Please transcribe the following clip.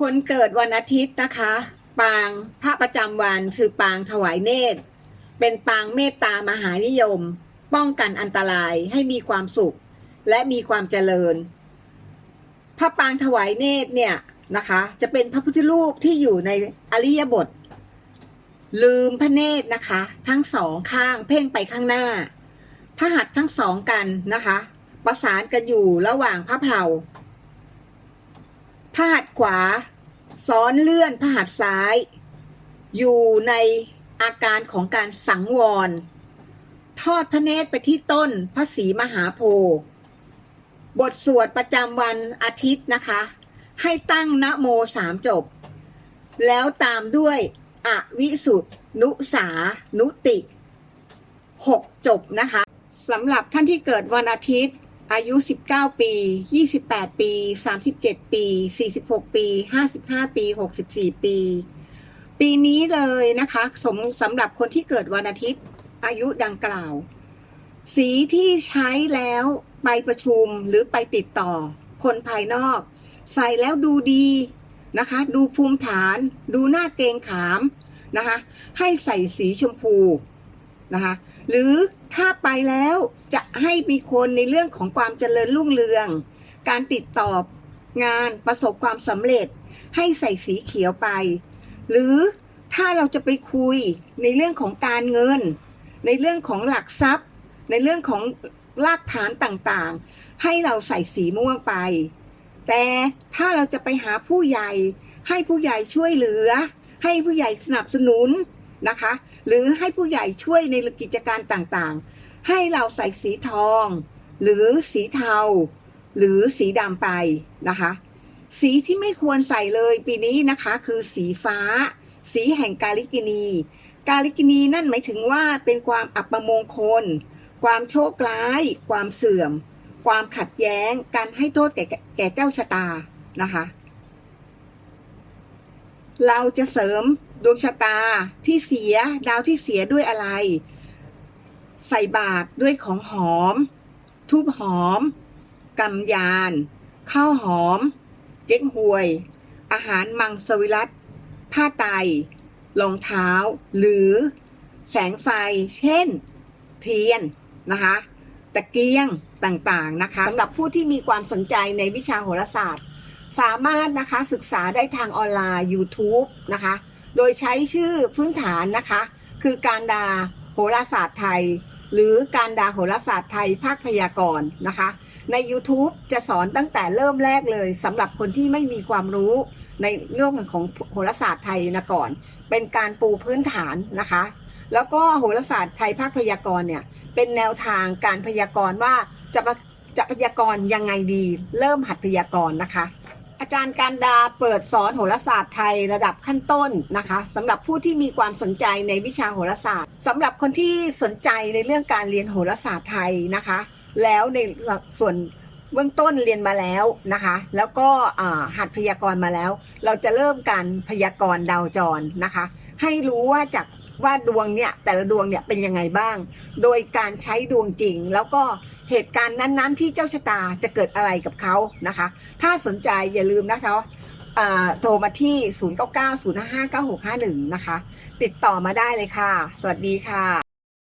คนเกิดวันอาทิตย์นะคะ ปางพระประจำวันคือปางถวายเนตร เป็นปางเมตตามหานิยม ป้องกันอันตรายให้มีความสุข และมีความเจริญ พระปางถวายเนตรเนี่ยนะคะ จะเป็นพระพุทธรูปที่อยู่ในอริยบท ลืมพระเนตรนะคะ ทั้งสองข้างเพ่งไปข้างหน้า พระหัตถ์ทั้งสองกันนะคะ ประสานกันอยู่ระหว่างพระเพลาพระหัตถ์ขวา ซ้อนเลื่อนพระหัตถ์ซ้าย อยู่ในอาการของการสังวร ทอดพระเนตรไปที่ต้นพระศรีมหาโพธิ์บทสวดประจำวันอาทิตย์นะคะ ให้ตั้งนะโมสามจบ แล้วตามด้วยอวิสุทธนุสา นุติหกจบนะคะสำหรับท่านที่เกิดวันอาทิตย์ อายุ 19 ปี 28 ปี 37 ปี 46 ปี 55 ปี 64 ปี ปีนี้เลยนะคะสมสำหรับคนที่เกิดวันอาทิตย์ อายุดังกล่าว สีที่ใช้แล้วไปประชุมหรือไปติดต่อ คนภายนอก ใส่แล้วดูดีนะคะ ดูภูมิฐาน ดูหน้าเกรงขามนะคะ ให้ใส่สีชมพู นะคะหรือถ้าไปแล้วจะให้มีคนในเรื่องของความเจริญรุ่งเรือง การติดต่องานประสบความสำเร็จ ให้ใส่สีเขียวไป หรือถ้าเราจะไปคุยในเรื่องของการเงิน ในเรื่องของหลักทรัพย์ ในเรื่องของรากฐานต่างๆ ให้เราใส่สีม่วงไป แต่ถ้าเราจะไปหาผู้ใหญ่ให้ผู้ใหญ่ช่วยเหลือ ให้ผู้ใหญ่สนับสนุน นะคะ หรือให้ผู้ใหญ่ช่วยในกิจการต่างๆ ให้เราใส่สีทอง หรือสีเทา หรือสีดำไปนะคะ สีที่ไม่ควรใส่เลยปีนี้นะคะคือสีฟ้า สีแห่งกาลิกินี กาลิกินีนั่นหมายถึงว่าเป็นความอัปมงคล ความโชคร้าย ความเสื่อม ความขัดแย้ง การให้โทษแก่แก่เจ้าชะตานะคะเราจะเสริม ดวงชะตาที่เสียดาวที่เสียด้วยอะไร ใส่บาตรด้วยของหอม ทูบหอมกำยานข้าวหอม เก๊กฮวย อาหารมังสวิรัตผ้าไตรรองเท้า หรือแสงไฟ เช่น เทียนนะคะตะเกียงต่างๆนะคะสำหรับผู้ที่มีความสนใจในวิชาโหราศาสตร์ สามารถนะคะศึกษาได้ทางออนไลน์ YouTube นะคะ โดยใช้ชื่อพื้นฐานนะคะ คือการดาโหราศาสตร์ไทย หรือการดาโหราศาสตร์ไทยภาคพยากรณ์นะคะ ใน YouTube จะสอนตั้งแต่เริ่มแรกเลยสำหรับคนที่ไม่มีความรู้ในเรื่องของโหราศาสตร์ไทยนะก่อน เป็นการปูพื้นฐานนะคะ แล้วก็โหราศาสตร์ไทยภาคพยากรณ์เนี่ยเป็นแนวทางการพยากรณ์ว่าจะจะพยากรณ์ยังไงดี เริ่มหัดพยากรณ์นะคะ อาจารย์การดาเปิดสอนโหราศาสตร์ไทยระดับขั้นต้นนะคะสำหรับผู้ที่มีความสนใจในวิชาโหราศาสตร์สำหรับคนที่สนใจในเรื่องการเรียนโหราศาสตร์ไทยนะคะ แล้วในส่วนเบื้องต้นเรียนมาแล้วนะคะ แล้วก็หัดพยากรณ์มาแล้ว เราจะเริ่มการพยากรณ์ดาวจรนะคะ ให้รู้ว่าจาก ว่าดวงเนี่ยแต่ละดวงเนี่ยเป็นยังไงบ้าง โดยการใช้ดวงจริง แล้วก็เหตุการณ์นั้นๆ ที่เจ้าชะตาจะเกิดอะไรกับเขานะคะ ถ้าสนใจอย่าลืมนะคะโทรมาที่ 0990559651 นะคะ ติดต่อมาได้เลยค่ะ สวัสดีค่ะ